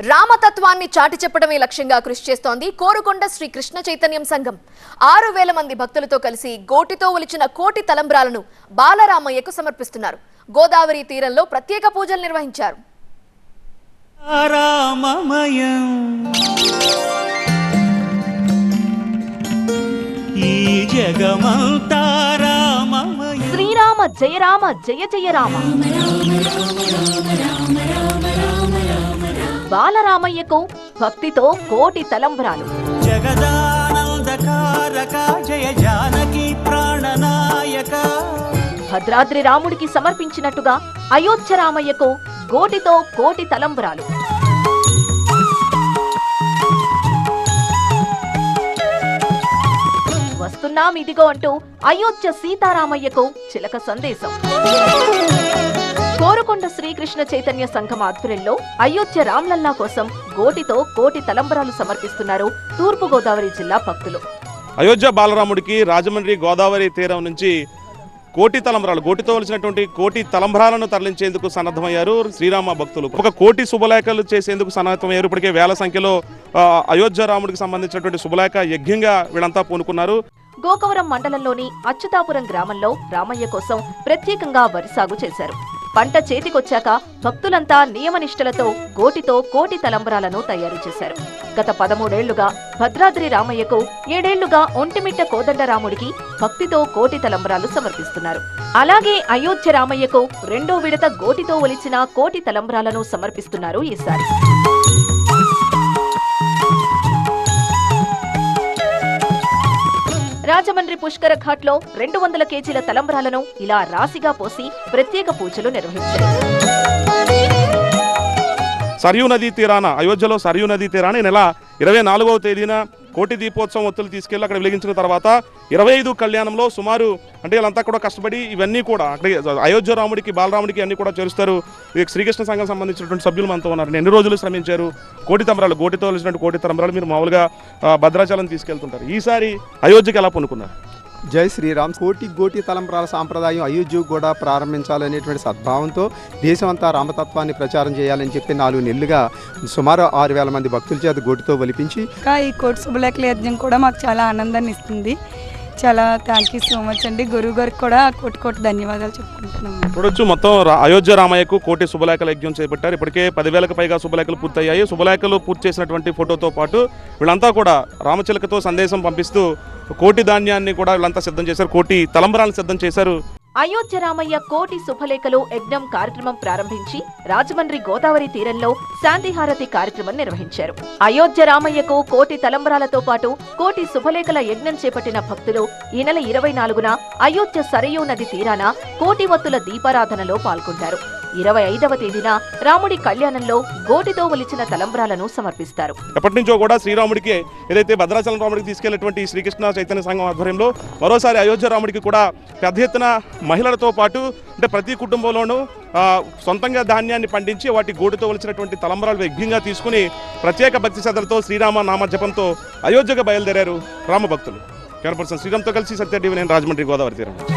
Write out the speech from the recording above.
రామతత్వాన్ని చాటి చెప్పడమే లక్ష్యంగా కృషి చేస్తోంది కోరుకొండ శ్రీ కృష్ణ చైతన్యం సంఘం. ఆరు వేల మంది భక్తులతో కలిసి గోటితో ఒలిచిన కోటి తలంబ్రాలను బాలరామయ్యకు సమర్పిస్తున్నారు. గోదావరి తీరంలో ప్రత్యేక పూజలు నిర్వహించారు. రామమయం. ఈ జగమంతా రామమయం. శ్రీరామ జయ రామ జయ జయ రామ. బాలరామయ్యకు భక్తితో కోటి తలంబ్రాలు. జగదానందకారక జయ జానకి ప్రాణనాయక. భద్రాద్రి రాముడికి సమర్పించినట్టుగా అయోధ్య రామయ్యకు గోటితో కోటి తలంబ్రాలు. వస్తున్నాం ఇదిగో అంటూ అయోధ్య సీతారామయ్యకు చిలక సందేశం. కోరుకొండ శ్రీకృష్ణ చైతన్య సంఘం ఆధ్వర్యంలో అయోధ్య రామ్లల్లా కోసం గోటితో కోటి తలంబరాలు సమర్పిస్తున్నారు తూర్పు గోదావరి జిల్లా భక్తులు. అయోధ్య బాలరాముడికి రాజమండ్రి గోదావరి తీరం నుంచి కోటి తలంబరాలు గోటితో వలసినటువంటి కోటి తలంబరాలను తరలించేందుకు సన్నద్ధమయ్యారు శ్రీరామ భక్తులు. ఒక కోటి శుభలేఖలు చేసేందుకు సన్నద్ధమయ్యారు. ఇప్పటికే వేల సంఖ్యలో అయోధ్య రాముడికి సంబంధించినటువంటి శుభలేఖ యజ్ఞంగా వీళ్ళంతా పూనుకున్నారు. గోకవరం మండలంలోని అచ్యుతాపురం గ్రామంలో రామయ్య కోసం ప్రత్యేకంగా వరి సాగు చేశారు. పంట చేతికొచ్చాక భక్తులంతా నియమనిష్టలతో గోటితో కోటి తలంబరాలను తయారు చేశారు. గత పదమూడేళ్ళుగా భద్రాద్రి రామయ్యకు ఏడేళ్ళుగా ఒంటిమిట్ట కోదండరాముడికి భక్తితో కోటి తలంబరాలు సమర్పిస్తున్నారు. అలాగే అయోధ్య రామయ్యకు రెండో విడత గోటితో ఒలిచిన కోటి తలంబరాలను సమర్పిస్తున్నారు ఈసారి. రాజమండ్రి పుష్కర ఘాట్లో రెండు వందల కేజీల తలంబ్రాలను ఇలా రాశిగా పోసి ప్రత్యేక పూజలు నిర్వహించారు. సరియు నదీ తీరాన అయోధ్యలో సరియు నదీ తీరాన ఈ నెల ఇరవై నాలుగవ తేదీన కోటి దీపోత్సవం ఒత్తులు తీసుకెళ్ళి అక్కడ వెలిగించిన తర్వాత ఇరవై ఐదు కళ్యాణంలో సుమారు అంటే వీళ్ళంతా కూడా కష్టపడి ఇవన్నీ కూడా అక్కడ అయోధ్య రాముడికి బాలరాముడికి అన్ని కూడా చేరుస్తారు. శ్రీకృష్ణ సంఘం సంబంధించినటువంటి సభ్యులు మనతో ఉన్నారు. ఎన్ని రోజులు శ్రమించారు? కోటి తమరాలు కోటితో కలిసినట్టు కోటి తమరాలు మీరు మామూలుగా భద్రాచలం తీసుకెళ్తుంటారు. ఈసారి అయోధ్యకి ఎలా పొనుకున్నారు? జై శ్రీరామ్. కోటి గోటి తలంపరాల సాంప్రదాయం అయోధ్య కూడా ప్రారంభించాలనేటువంటి సద్భావంతో దేశమంతా రామతత్వాన్ని ప్రచారం చేయాలని చెప్పి నాలుగు నెలలుగా సుమారు ఆరు వేల మంది భక్తుల చేత గోటితో ఒలిపించి ఇంకా ఈ కోటి శుభలేఖల యజ్ఞం కూడా మాకు చాలా ఆనందాన్ని ఇస్తుంది. చాలా థ్యాంక్ యూ సో మచ్ అండి. గురువు గారికి కూడా కోటి కోటి ధన్యవాదాలు చెప్పుకుంటున్నాం చూడొచ్చు మొత్తం అయోధ్య రామయ్యకు కోటి శుభలేఖల యజ్ఞం చేపట్టారు. ఇప్పటికే పదివేలకు పైగా శుభలేఖలు పూర్తయ్యాయి. శుభలేఖలు పూర్తి చేసినటువంటి ఫోటోతో పాటు వీళ్ళంతా కూడా రామచిలకతో సందేశం పంపిస్తూ కోటి ధాన్యాన్ని కూడా వీళ్ళంతా సిద్ధం చేశారు. కోటి తలంబరాలను సిద్ధం చేశారు. అయోధ్య రామయ్య కోటి శుభలేఖలు యజ్ఞం కార్యక్రమం ప్రారంభించి రాజమండ్రి గోదావరి తీరంలో శాంతిహారతి కార్యక్రమం నిర్వహించారు. అయోధ్య రామయ్యకు కోటి తలంబరాలతో పాటు కోటి శుభలేఖల యజ్ఞం చేపట్టిన భక్తులు ఈ నెల ఇరవై నాలుగున అయోధ్య సరయూ నది తీరాన కోటి వత్తుల దీపారాధనలో పాల్గొంటారు. ఇరవై ఐదవ తేదీన రాముడి కళ్యాణంలో గోటితో ఒలిచిన తలంబ్రాలను సమర్పిస్తారు. ఎప్పటి నుంచో కూడా శ్రీరాముడికి ఏదైతే భద్రాచలం రాముడికి తీసుకెళ్ళేటువంటి శ్రీకృష్ణ చైతన్య సంఘం ఆధ్వర్యంలో మరోసారి అయోధ్య రాముడికి కూడా పెద్ద ఎత్తున మహిళలతో పాటు అంటే ప్రతి కుటుంబంలోనూ సొంతంగా ధాన్యాన్ని పండించి వాటి గోడుతో వలిచినటువంటి తలంబరాలు యజ్ఞంగా తీసుకుని ప్రత్యేక భక్తి శ్రద్ధలతో శ్రీరామ నామజపంతో అయోధ్యగా బయలుదేరారు రామభక్తులు. కెమెరా పర్సన్ శ్రీరామ్తో కలిసి సత్య నేను రాజమండ్రి గోదావరి తీరం